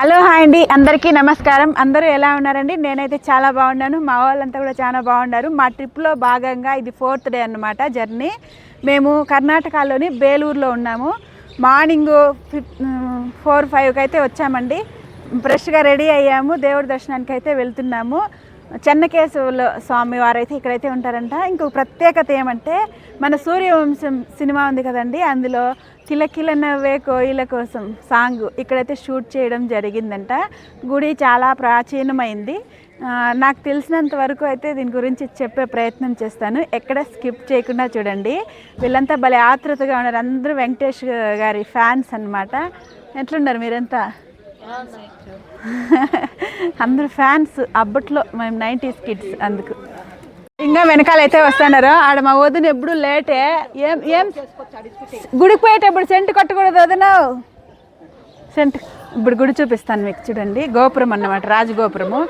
Hello hi అండి. అందరికీ నమస్కారం. అందరూ ఎలా ఉన్నారండి? నేనైతే చాలా బాగున్నాను. మా వాళ్ళంతా కూడా చాలా బాగున్నారు. మా ట్రిప్లో భాగంగా ఇది ఫోర్త్ డే అన్నమాట జర్నీ. మేము కర్ణాటకలోని బేలూరులో ఉన్నాము. మార్నింగ్ ఫోర్ ఫైవ్కి అయితే వచ్చామండి. ఫ్రెష్గా రెడీ అయ్యాము. దేవుడి దర్శనానికి అయితే వెళ్తున్నాము. చెన్నకేశవుల స్వామి వారైతే ఇక్కడైతే ఉంటారంట. ఇంకొక ప్రత్యేకత ఏమంటే మన సూర్యవంశం సినిమా ఉంది కదండి అందులో కిలకిల నవ్వే కోయిల కోసం సాంగ్ ఇక్కడైతే షూట్ చేయడం జరిగిందంట. గుడి చాలా ప్రాచీనమైంది. నాకు తెలిసినంత వరకు అయితే దీని గురించి చెప్పే ప్రయత్నం చేస్తాను. ఎక్కడ స్కిప్ చేయకుండా చూడండి. వీళ్ళంతా భలే ఆతృతగా ఉన్నారు. అందరూ వెంకటేష్ గారి ఫ్యాన్స్ అన్నమాట. ఎట్లున్నారు మీరంతా? అందరు ఫ్యాన్స్ అప్పట్లో మేము నైంటీస్ కిడ్స్ అందుకు. ఇంకా వెనకాలైతే వస్తున్నారు. ఆడ మా వదిన ఎప్పుడు లేటే. ఏం ఏం? గుడికి పోయేటప్పుడు సెంట్ కొట్టకూడదు వదిన. సెంట్ ఇప్పుడు గుడి చూపిస్తాను మీకు చూడండి. గోపురం అన్నమాట రాజగోపురము.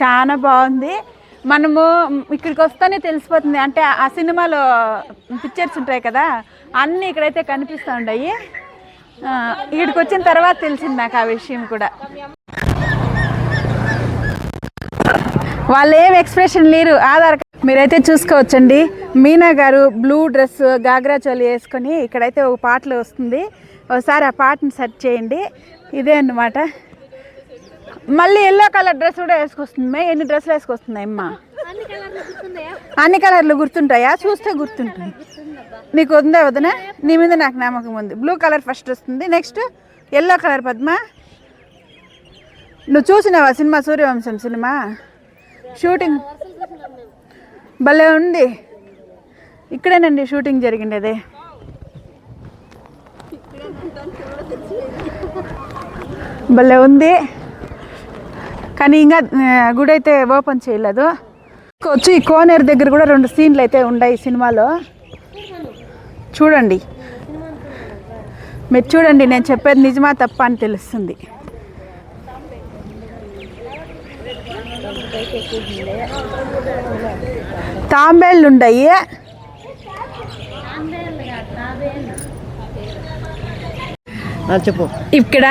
చాలా బాగుంది. మనము ఇక్కడికి వస్తేనే తెలిసిపోతుంది. అంటే ఆ సినిమాలో పిక్చర్స్ ఉంటాయి కదా అన్నీ ఇక్కడైతే కనిపిస్తూ ఉన్నాయి ఇక్కడికి వచ్చిన తర్వాత తెలిసింది నాకు ఆ విషయం కూడా. వాళ్ళు ఏం ఎక్స్ప్రెషన్ లేరు. ఆధార్ కార్డ్ మీరైతే చూసుకోవచ్చండి. మీనా గారు బ్లూ డ్రెస్ గాగ్రా చోలి వేసుకొని ఇక్కడైతే ఒక పాటలు వస్తుంది. ఒకసారి ఆ పాటను సెర్చ్ చేయండి. ఇదే అన్నమాట. మళ్ళీ ఎల్లో కలర్ డ్రెస్ కూడా వేసుకొస్తుంది. మే ఎన్ని డ్రెస్సులు వేసుకొస్తుంది అమ్మ? అన్ని కలర్లు గుర్తుంటాయా? చూస్తే గుర్తుంటుంది. నీకు ఉందా వదిన? నీ మీద నాకు నమ్మకం ఉంది. బ్లూ కలర్ ఫస్ట్ వస్తుంది. Next yellow colour Padma. నువ్వు చూసినావా సినిమా? సూర్యవంశం సినిమా? షూటింగ్ భలే ఉంది. ఇక్కడేనండి షూటింగ్ జరిగిండేది భలే ఉంది. కానీ ఇంకా గుడి అయితే ఓపెన్ చేయలేదు. వచ్చి ఈ కోనేరు దగ్గర కూడా రెండు సీన్లు అయితే ఉన్నాయి సినిమాలో. చూడండి. మీరు చూడండి నేను చెప్పేది నిజమా తప్ప అని తెలుస్తుంది. తాంబేళ్ళు ఉన్నాయి చెప్పు. ఇక్కడ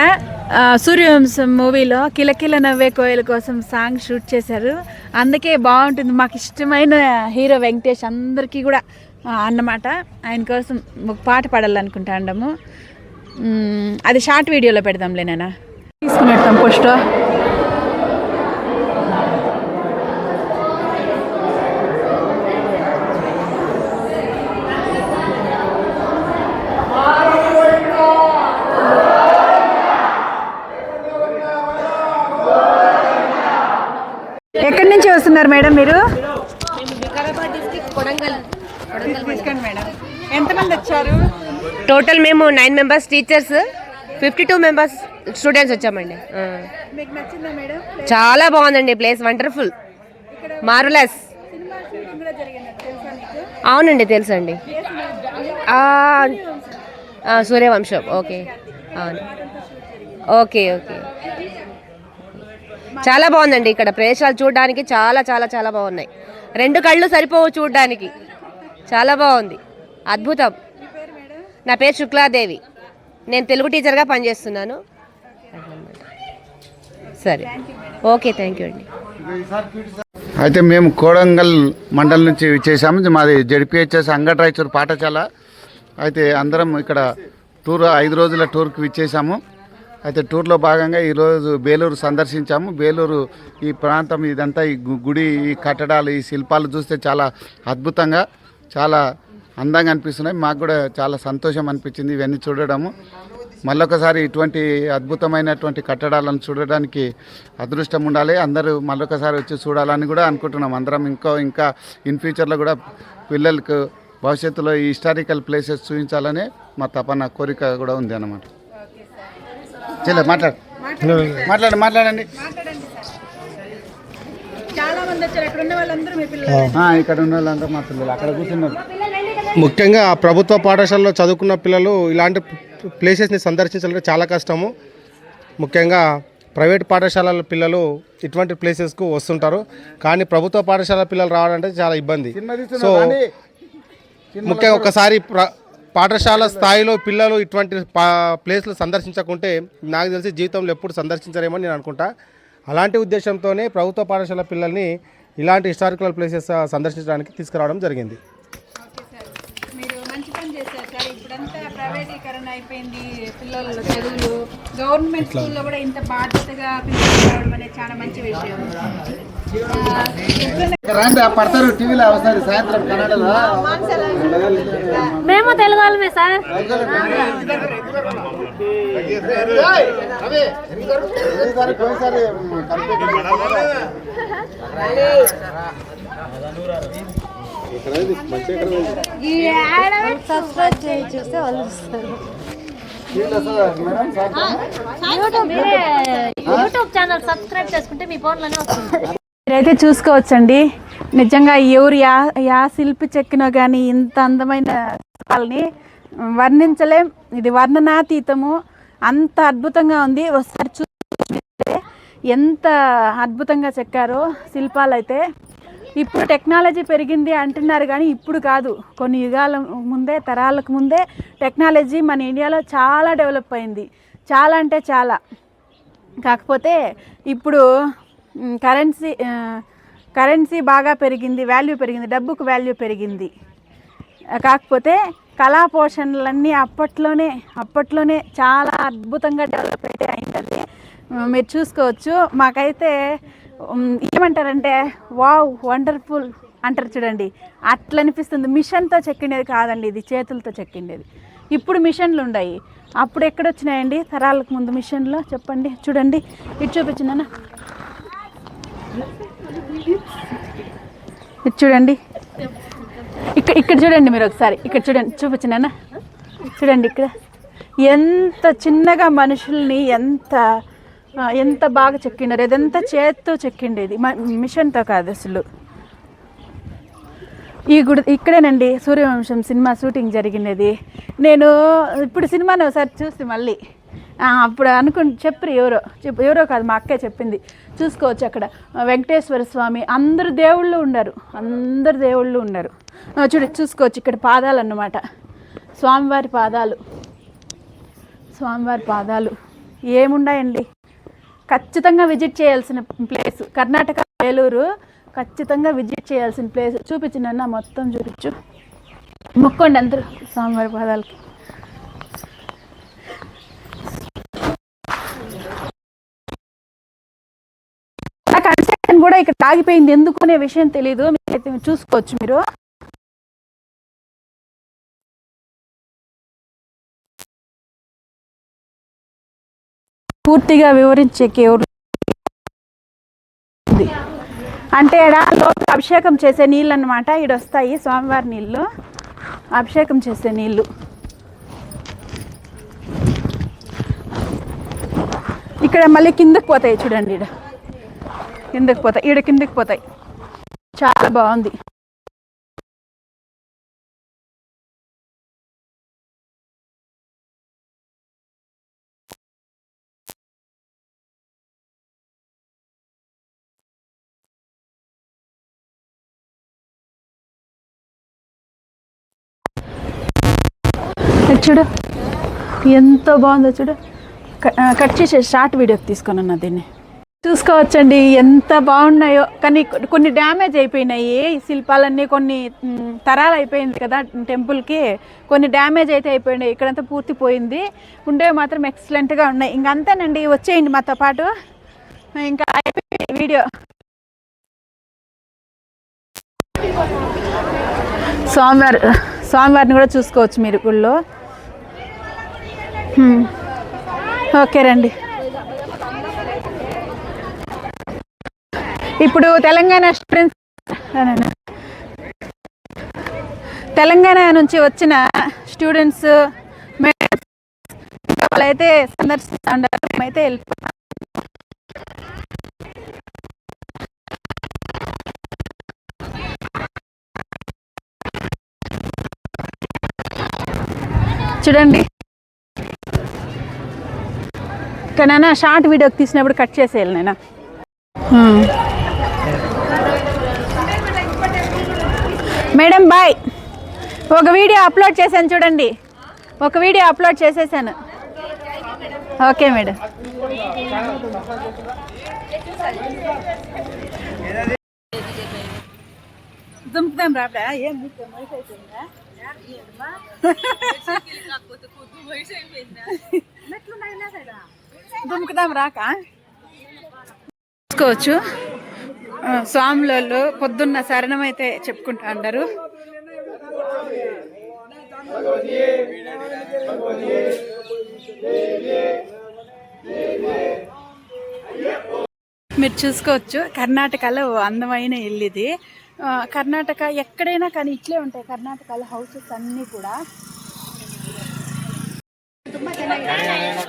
సూర్యవంశం మూవీలో కిలకిల నవ్వే కోయల కోసం సాంగ్ షూట్ చేశారు. అందుకే బాగుంటుంది. మాకు ఇష్టమైన హీరో వెంకటేష్ అందరికీ కూడా అన్నమాట. ఆయన కోసం ఒక పాట పాడాలనుకుంటాము మ్, అది షార్ట్ వీడియోలో పెడదాంలే నాన్న. తీసుకుని పెడతాం పోస్ట్ ఎక్కడి నుంచి వస్తున్నారు మేడం మీరు? ఎంతమంది వచ్చారు టోటల్ మేము nine members teachers fifty two members students వచ్చామండి చాలా బాగుందండి ప్లేస్ వండర్ఫుల్. మార్వలస్ అవునండి తెలుసండి. సూర్యవంశం ఓకే. అవును. Okay okay. చాలా బాగుందండి ఇక్కడ ప్రదేశాలు చూడడానికి చాలా చాలా చాలా బాగున్నాయి. రెండు కళ్ళు సరిపోవు చూడడానికి. చాలా బాగుంది. అద్భుతం. నా పేరు శుక్లాదేవి. నేను తెలుగు టీచర్గా పనిచేస్తున్నాను. సరే. ఓకే థ్యాంక్ యూ అండి. అయితే మేము కోడంగల్ మండలం నుంచి చేసాము మాది జడిపిహెచ్ఎస్ అంగట్రాయచూరు పాఠశాల. అయితే అందరం ఇక్కడ టూర్ ఐదు రోజుల టూర్కి విచ్చేసాము అయితే టూర్లో భాగంగా ఈరోజు బేలూరు సందర్శించాము. బేలూరు ఈ ప్రాంతం ఇదంతా ఈ గు- గుడి ఈ కట్టడాలు ఈ శిల్పాలు చూస్తే చాలా అద్భుతంగా చాలా అందంగా అనిపిస్తున్నాయి. మాకు కూడా చాలా సంతోషం అనిపించింది ఇవన్నీ చూడడము. మళ్ళొకసారి ఇటువంటి అద్భుతమైనటువంటి కట్టడాలను చూడడానికి అదృష్టం ఉండాలి. అందరూ మళ్ళొకసారి వచ్చి చూడాలని కూడా అనుకుంటున్నాం. అందరం ఇంకో ఇంకా ఇన్ ఫ్యూచర్లో కూడా పిల్లలకు భవిష్యత్తులో ఈ హిస్టారికల్ ప్లేసెస్ చూపించాలని మా తపన కోరిక కూడా ఉంది అన్నమాట. చెల్లె మాట్లాడు. మాట్లాడండి మాట్లాడండి. చాలా మంది వచ్చారు. అక్కడ ఉన్న వాళ్ళందరూ మీ పిల్లలు. ఆ, ఇక్కడ ఉన్న వాళ్ళంతా మా పిల్లలు. అక్కడ కూర్చున్నారు. ముఖ్యంగా ప్రభుత్వ పాఠశాలలో చదువుకున్న పిల్లలు ఇలాంటి ప్లేసెస్ని సందర్శించాలంటే చాలా కష్టము. ముఖ్యంగా ప్రైవేట్ పాఠశాలల పిల్లలు ఇటువంటి ప్లేసెస్కు వస్తుంటారు. కానీ ప్రభుత్వ పాఠశాల పిల్లలు రావాలంటే చాలా ఇబ్బంది. సో ముఖ్యంగా ఒకసారి ప్ర పాఠశాల స్థాయిలో పిల్లలు ఇటువంటి ప్లేస్లు సందర్శించకుంటే నాకు తెలిసి జీవితంలో ఎప్పుడు సందర్శించరేమో నేను అనుకుంటా. అలాంటి ఉద్దేశంతోనే ప్రభుత్వ పాఠశాల పిల్లల్ని ఇలాంటి హిస్టారికల్ ప్లేసెస్ సందర్శించడానికి తీసుకురావడం జరిగింది. మీరు మంచి పని చేశారు సార్. ఇప్పుడంతా ప్రైవేటీకరణ అయిపోయింది పిల్లల చదువులు. గవర్నమెంట్ స్కూల్లో కూడా ఇంత బాధ్యతగా పిల్లలు చాలా మంచి విషయం. పడతారు టీవీలో సాయంత్రం కన్నడలో. మేము తెలుగు వాళ్ళమే సార్. సబ్స్క్రైబ్ చూస్తే వాళ్ళు యూట్యూబ్ ఛానల్ సబ్స్క్రైబ్ చేసుకుంటే మీ ఫోన్లోనే వస్తుంది. మీరైతే చూసుకోవచ్చండి. నిజంగా ఎవరు యా యా శిల్పి చెక్కినో కానీ ఇంత అందమైన వాళ్ళని వర్ణించలేం. ఇది వర్ణనాతీతము. అంత అద్భుతంగా ఉంది. ఒకసారి చూస్తే ఎంత అద్భుతంగా చెక్కారో శిల్పాలు అయితే ఇప్పుడు టెక్నాలజీ పెరిగింది అంటున్నారు కానీ ఇప్పుడు కాదు. కొన్ని యుగాల ముందే తరాలకు ముందే టెక్నాలజీ మన ఇండియాలో చాలా డెవలప్ అయింది. చాలా అంటే చాలా. కాకపోతే ఇప్పుడు కరెన్సీ కరెన్సీ బాగా పెరిగింది వాల్యూ పెరిగింది డబ్బుకు వాల్యూ పెరిగింది. కాకపోతే కళా పోషణలన్నీ అప్పట్లోనే అప్పట్లోనే చాలా అద్భుతంగా డెవలప్ అయితే అయిందండి. మీరు చూసుకోవచ్చు మాకైతే ఏమంటారంటే వావ్ వండర్ఫుల్ అంటారు చూడండి. అట్లా అనిపిస్తుంది. మిషన్తో చెక్కిండేది కాదండి ఇది చేతులతో చెక్కిండేది. ఇప్పుడు మిషన్లు ఉన్నాయి. అప్పుడు ఎక్కడొచ్చినాయండి తరాలకు ముందు మిషన్లో? చెప్పండి. చూడండి. ఇటు చూపించిందన్న. ఇది చూడండి. ఇక్కడ ఇక్కడ చూడండి మీరు ఒకసారి. ఇక్కడ చూడండి. చూపించినా చూడండి ఇక్కడ. ఎంత చిన్నగా మనుషుల్ని ఎంత ఎంత బాగా చెక్కిండారు. ఇదంతా చేత్తో చెక్కిండేది మ- మిషన్తో కాదు అసలు. ఈ గుడి ఇక్కడేనండి సూర్యవంశం సినిమా షూటింగ్ జరిగినది. నేను ఇప్పుడు సినిమాని ఒకసారి చూసి మళ్ళీ. అప్పుడు అనుకుని చెప్పరు ఎవరో చెప్పు ఎవరో కాదు మా అక్కే చెప్పింది. చూసుకోవచ్చు అక్కడ. వెంకటేశ్వర స్వామి అందరు దేవుళ్ళు ఉన్నారు అందరు దేవుళ్ళు ఉన్నారు చూడు చూసుకోవచ్చు ఇక్కడ పాదాలు అన్నమాట స్వామివారి పాదాలు. స్వామివారి పాదాలు. ఏముండయండి? ఖచ్చితంగా విజిట్ చేయాల్సిన ప్లేస్. కర్ణాటక వేలూరు ఖచ్చితంగా విజిట్ చేయాల్సిన ప్లేస్. చూపించిన మొత్తం చూపించు. మొక్కండి అందరూ స్వామివారి పాదాలకి ఆ ఫ్యాన్ కూడా ఇక్కడ ఆగిపోయింది ఎందుకు అనే విషయం తెలియదు మీరైతే చూసుకోవచ్చు మీరు. పూర్తిగా వివరించేకి ఎవరు అంటే ఈడ లోపల అభిషేకం చేసే నీళ్ళు అనమాట ఈడ వస్తాయి స్వామివారి నీళ్ళు. అభిషేకం చేసే నీళ్ళు. ఇక్కడ మళ్ళీ కిందకి పోతాయి చూడండి ఈడ. కిందకి పోతాయి. ఈడ కిందకి పోతాయి. చాలా బాగుంది. చూడు. ఎంతో బాగుందో చూడు. కట్ చేసే షార్ట్ వీడియోకి తీసుకున్నాను దీన్ని. చూసుకోవచ్చండి. ఎంత బాగున్నాయో. కానీ కొన్ని డ్యామేజ్ అయిపోయినాయి. శిల్పాలన్నీ కొన్ని తరాలు అయిపోయింది కదా టెంపుల్కి. కొన్ని డ్యామేజ్ అయితే అయిపోయినాయి. ఇక్కడంతా పూర్తి పోయింది. ఉండేవి మాత్రం ఎక్సలెంట్గా ఉన్నాయి. ఇంక అంతేనండి. వచ్చేయండి మాతో పాటు. ఇంకా అయిపోయింది వీడియో. స్వామివారి స్వామివారిని కూడా చూసుకోవచ్చు మీరు గుళ్ళో. ఓకే రండి. ఇప్పుడు తెలంగాణ స్టూడెంట్స్ తెలంగాణ నుంచి వచ్చిన స్టూడెంట్స్ వాళ్ళైతే సందర్శిస్తూ ఉండారు మేమైతే వెళ్ళిపోతాం. చూడండి. ఇక్కడ నాన్న షార్ట్ వీడియోకి తీసినప్పుడు కట్ చేసేయాలి నేను మేడం బాయ్ ఒక వీడియో అప్లోడ్ చేశాను చూడండి. ఒక వీడియో అప్లోడ్ చేసేసాను. Okay madam. దుంపుదాం రాబడా ఏం దుంకుదాం రాక. చూసుకోవచ్చు. స్వాములలో పొద్దున్న శరణం అయితే చెప్పుకుంటా అన్నారు మీరు చూసుకోవచ్చు కర్ణాటకలో అందమైన ఇల్లు ఇది. కర్ణాటక ఎక్కడైనా కానీ ఇట్లే ఉంటాయి కర్ణాటకలో హౌసెస్ అన్నీ కూడా.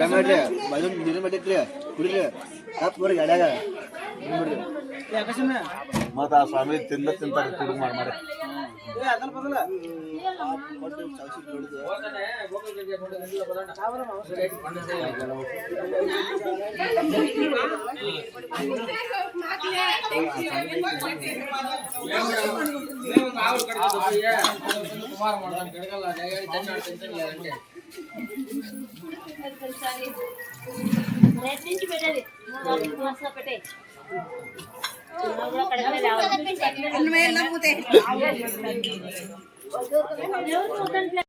ಟೊಮೆಟೊ ಬಲೂನ್ ನೀರು ಮಾಡಿಟ್ರಿ ಕುಡಿರಿ ಕಪ್ ಬರೀ ಎಡ್ಯಾಗ ಮತ್ತೆ ಆ ಸ್ವಾಮಿ ತಿಂದ ತಿಂತಾರೆ ಕುಡು ಮಾಡಿ ಮಾಡಿ రేట్ నుంచి పెట్టేది మస్తు పెట్టే కూడా కడగలే రావాలి